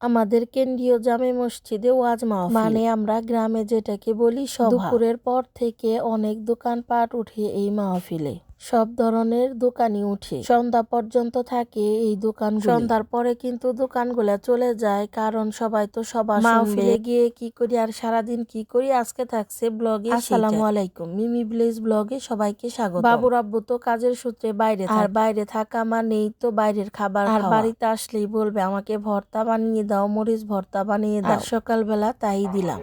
আমাদের কেন্দ্রীয় জামে মসজিদে ওয়াজ মাহফিল। মানে আমরা গ্রামে যেটাকে বলি সভা। দুপুরের পর থেকে অনেক দোকানপাট উঠে এই মাহফিলে। সব ধরনের দোকানই উঠে। সন্ধ্যা পর্যন্ত থাকে এই দোকান সন্ধ্যার পরে কিন্তু দোকানগুলা চলে যায় কারণ সবাই তো সবার মাহফিলে গিয়ে কি করি আর সারাদিন কি করি? আজকে থাকছে ব্লগে আসসালামু আলাইকুম। মিমি ভিলেজ ব্লগে সবাইকে স্বাগত বাবুর আব্বু তো কাজের সূত্রে বাইরে আর বাইরে থাকা মানেই তো বাইরের খাবার আর বাড়িতে আসলেই বলবে আমাকে ভর্তা বানিয়ে দাও মরিচ ভর্তা বানিয়ে দাও। সকালবেলা তাই দিলাম।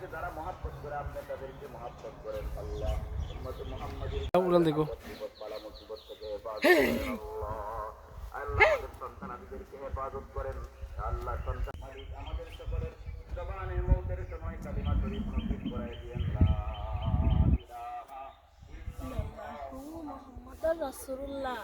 আমাদেরকে যারা মহাব্বত করে আপনি তাদেরকে মহাব্বত করেন। আল্লাহ উম্মত মুহাম্মাদের উড়ান দেখো। মুসিবত বালা মুসিবত থেকে আল্লাহ আল্লাহ আমাদের হেফাজত করেন। আল্লাহ সন্তান মালিক আমাদের সকলের জবানে মৌতের সময় কালিমা শরীফ নসিব করাই দিয়েন। রাসূলুল্লাহ।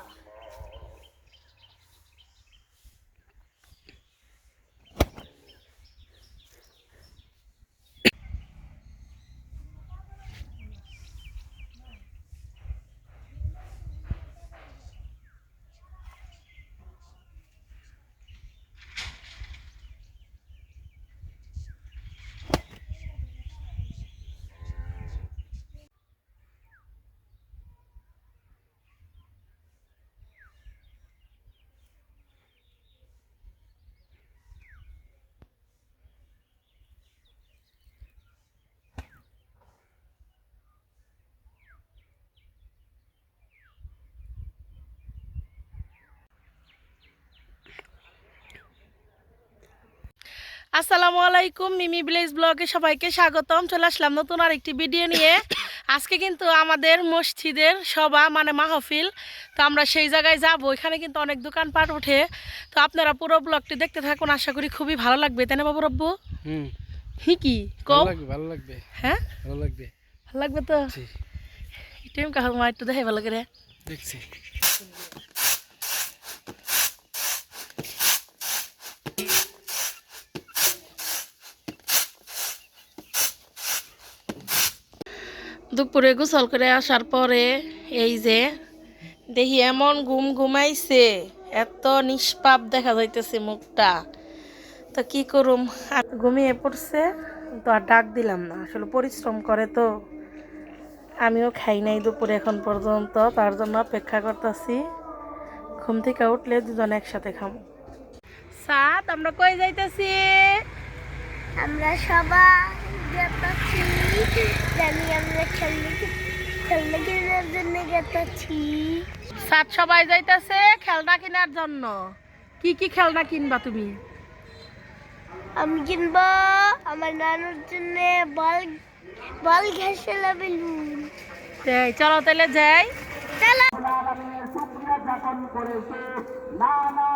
আসসালামু আলাইকুম মিমি ভিলেজ ব্লগে সবাইকে স্বাগতম। চলে আসলাম নতুন আরেকটি ভিডিও নিয়ে। আজকে কিন্তু আমাদের মসজিদের সভা মানে মাহফিল। তো আমরা সেই জায়গায় যাব। এখানে কিন্তু অনেক দোকানপাট ওঠে। তো আপনারা পুরো ব্লগটি দেখতে থাকুন। আশা করি খুবই ভালো লাগবে। তাই না বাবু রব্বু? হুম। হি কি? ভালো কম লাগবে ভালো লাগবে। হ্যাঁ? ভালো লাগবে। ভালো লাগবে তো? জি। টাইম কাহ মা একটু দেখাই ভালো করে। দেখছি। দুপুরে গোসল করে আসার পরে এই যে দেখি এমন ঘুম ঘুমাইছে, এত নিষ্পাপ দেখা যাইতেছে মুখটা। তো কি করুম? আর ঘুমিয়ে পড়ছে, তো আর ডাক দিলাম না। আসলে পরিশ্রম করে তো। আমিও খাই নাই দুপুরে এখন পর্যন্ত, তার জন্য অপেক্ষা করতেছি। ঘুম থেকে উঠলে দুজন একসাথে খাব সাত আমরা কই যাইতেছি? আমরা সবাই গেতাছি জানি আমরা খেললে খেললে কেনার জন্য গেতাছি সাত সবাই যাইতেছে খেলনা কেনার জন্য। কি কি খেলনা কিনবা তুমি? আমি কিনবো আমার নানুর জন্য বল বল ঘেসে বেলুন। এই, চলো তাহলে যাই। চলো। না না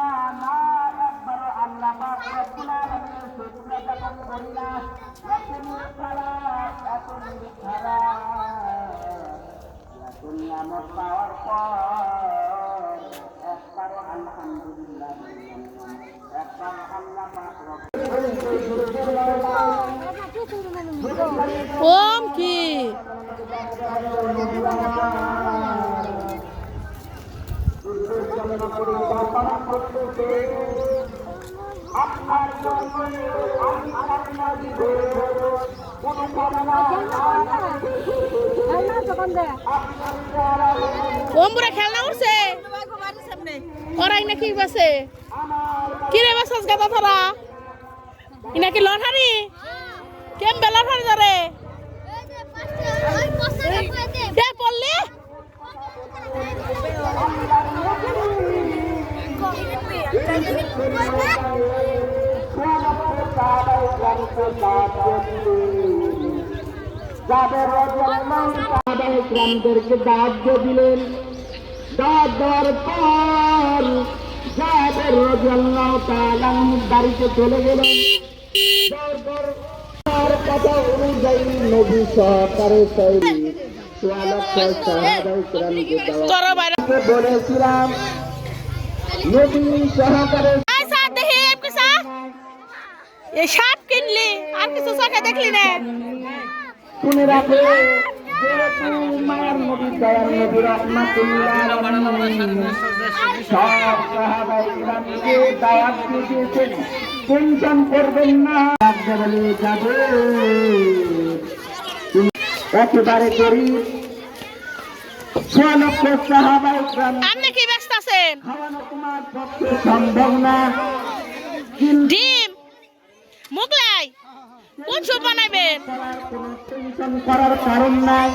নিয়ামত পাওয়ার পর একবারও আলহামদুলিল্লাহ একবার আল্লাহ পাক রব্বুল ওম কি ওম বুড়া খেলনা উঠছে। ওরাই নাকি বাসে? কিরে বাসাস গাদা তারা ইনাকি লঠারি গ্রামদেরকে দাহ্য দিলেন দাঁত দেওয়ার পর যাদের রজাল্লাহ তালাম বাড়িতে চলে গেলেন তারপর তার কথা অনুযায়ী নবী সহকারে তৈরি সোয়ালক্ষ সাহাবাই কিরামকে দেওয়া তোর বাইরে বলেছিলাম নবী সহকারে আই সাথ দেখি এমকি সা এই সাপ কিনলি আর কিছু চোখে দেখলি না শুনে রাখো যেহেতু মায়ার নবী দয়ার নবী রহমাতুল্লাহ সব সাহাবাই কিরামকে দাওয়াত দিয়েছেন। টেনশন করবেন না। বলে যাবে একেবারে গরিব সাহাবাই আপনি কি ব্যস্ত আছেন? খাওয়ানো তোমার পক্ষে সম্ভব না। ডিম। মুগলাই। কোন সুপ বানাইবেন? করার কোনো কারণ নাই।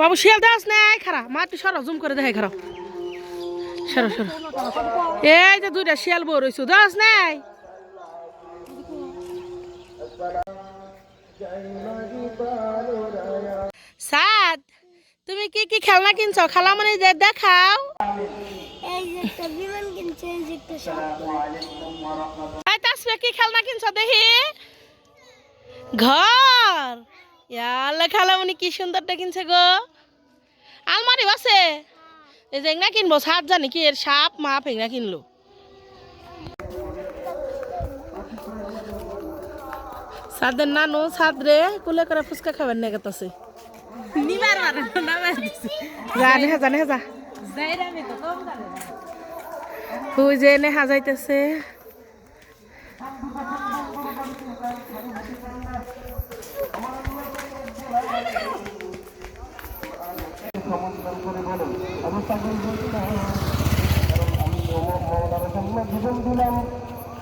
বাবু শিয়াল দাস নাই খারা। মা তুই সরো জুম করে দেখাই খারাপ সরো সরো। এই যে দুইটা শিয়াল বউ রইছো দাস নাই। সাদ তুমি কি কি খেলনা কিনছো? খালা মানে যে দেখাও। এই যে বিমান কি খেলনা কিনছো দেখি? ঘর। ইয়াল্লা খালা মানে কি সুন্দরটা কিনছে গো। আলমারি আছে। এই যে কিনবো সাপ জানি কি এর সাপ মাপ এগনা কিনলো। সাদের নানু সাদ রে কুলে করে ফুচকা খাবার নিয়ে গেতাছে। যা। নেহা যা যে নেহা যাইতেছে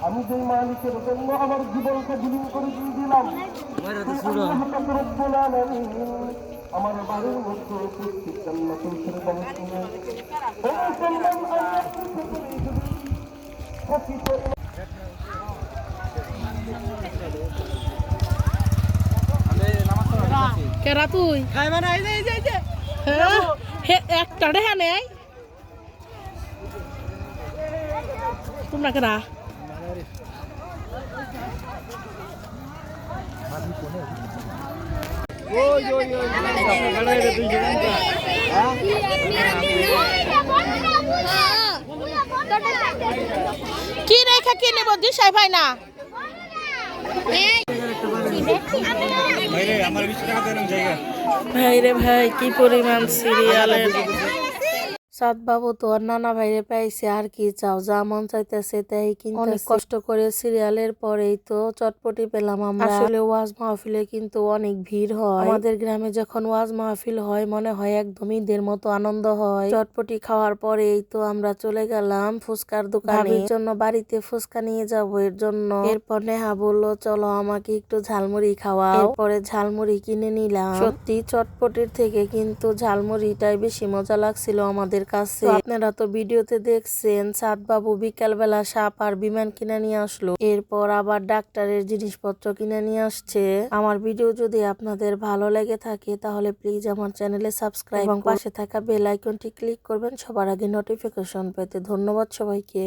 আমি যেই মালিকের জন্য আমার জীবনকে বিলীন করে দিয়ে দিলাম আমার বাড়ির মধ্যে উপস্থিত জান্নাতুল ফেরদাউসে ও সাল্লাম আল্লাহ প্রকৃত কেরা তুই হ্যাঁ? হে, একটা রেহা নেই তোমরা কেরা কি রেখা কি নেব দিশাই ভাই না? ভাই রে ভাই কি পরিমাণ সিরিয়ালের সাত বাবু তো আর নানা ভাইরে পাইছে আর কি চাও? যা মন চাইতেছে তাই কিন্তু অনেক কষ্ট করে সিরিয়ালের পরেই তো চটপটি পেলাম আমরা। আসলে ওয়াজ মাহফিলে কিন্তু অনেক ভিড় হয়। আমাদের গ্রামে যখন ওয়াজ মাহফিল হয় মনে হয় একদম ঈদের মতো আনন্দ হয়। চটপটি খাওয়ার পরেই তো আমরা চলে গেলাম ফুচকার দোকানে। এর জন্য বাড়িতে ফুচকা নিয়ে যাব এর জন্য। এরপর নেহা বলল চলো আমাকে একটু ঝালমুড়ি খাওয়াও। এরপরে ঝালমুড়ি কিনে নিলাম। সত্যি চটপটির থেকে কিন্তু ঝালমুড়িটাই বেশি মজা লাগছিল আমাদের কাছে। আপনারা তো ভিডিওতে দেখছেন সাত বিকালবেলা বিকাল বেলা সাপ আর বিমান কিনে নিয়ে আসলো। এরপর আবার ডাক্তারের জিনিসপত্র কিনে নিয়ে আসছে। আমার ভিডিও যদি আপনাদের ভালো লেগে থাকে তাহলে প্লিজ আমার চ্যানেলে সাবস্ক্রাইব এবং পাশে থাকা বেল আইকনটি ক্লিক করবেন। সবার আগে নোটিফিকেশন পেতে ধন্যবাদ সবাইকে।